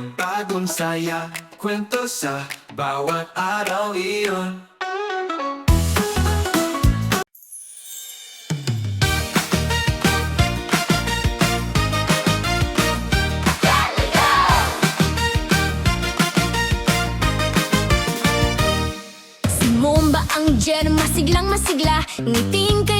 ng bagong saya Kwento sa bawat araw iyon. Mumba ang dyan, masiglang masigla. Ngiting kayo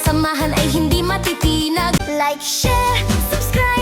samahan ay hindi matitinag. Like, share, subscribe.